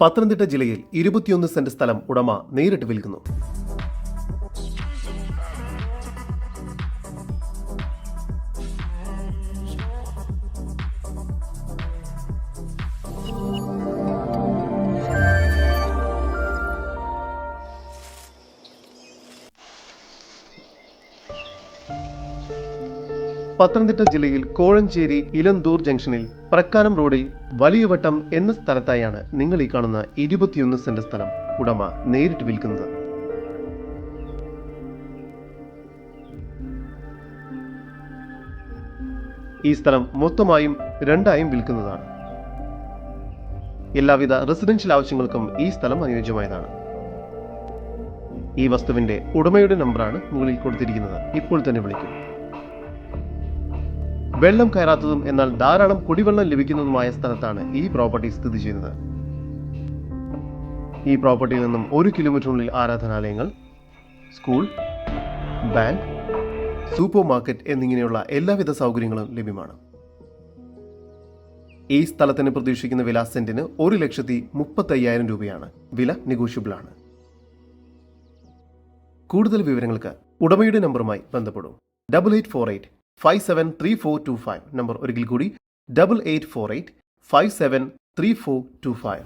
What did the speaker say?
പത്തനംതിട്ട ജില്ലയിൽ ഇരുപത്തിയൊന്ന് സെന്റ് സ്ഥലം ഉടമ നേരിട്ട് വിൽക്കുന്നു പത്തനംതിട്ട ജില്ലയിൽ കോഴഞ്ചേരി ഇലന്തൂർ ജംഗ്ഷനിൽ പ്രക്കാനം റോഡിൽ വലിയവട്ടം എന്ന സ്ഥലത്തായാണ് നിങ്ങൾ ഈ കാണുന്ന ഇരുപത്തിയൊന്ന് സെന്റ് സ്ഥലം ഉടമ നേരിട്ട് വിൽക്കുന്നത്. ഈ സ്ഥലം മൊത്തമായും രണ്ടായും വിൽക്കുന്നതാണ്. എല്ലാവിധ റെസിഡൻഷ്യൽ ആവശ്യങ്ങൾക്കും ഈ സ്ഥലം അനുയോജ്യമായതാണ്. ഈ വസ്തുവിന്റെ ഉടമയുടെ നമ്പറാണ് മുകളിൽ കൊടുത്തിരിക്കുന്നത്. ഇപ്പോൾ തന്നെ വിളിക്കും. വെള്ളം കയറാത്തതും എന്നാൽ ധാരാളം കുടിവെള്ളം ലഭിക്കുന്നതുമായ സ്ഥലത്താണ് ഈ പ്രോപ്പർട്ടി സ്ഥിതി ചെയ്യുന്നത്. ഈ പ്രോപ്പർട്ടിയിൽ നിന്നും ഒരു കിലോമീറ്ററിനുള്ളിൽ ആരാധനാലയങ്ങൾ സ്കൂൾ ബാങ്ക് സൂപ്പർ മാർക്കറ്റ് എന്നിങ്ങനെയുള്ള എല്ലാവിധ സൗകര്യങ്ങളും ലഭ്യമാണ്. ഈ സ്ഥലത്തിന് പ്രതീക്ഷിക്കുന്ന വില സെന്റിന് ഒരു ലക്ഷത്തി മുപ്പത്തി അയ്യായിരം രൂപയാണ്. വില നെഗോഷ്യബിൾ ആണ്. കൂടുതൽ വിവരങ്ങൾക്ക് ഉടമയുടെ നമ്പറുമായി ബന്ധപ്പെടും. Double eight four eight five seven three four two five number ഒരിക്കൽ കൂടി. Double eight four eight five seven three four two five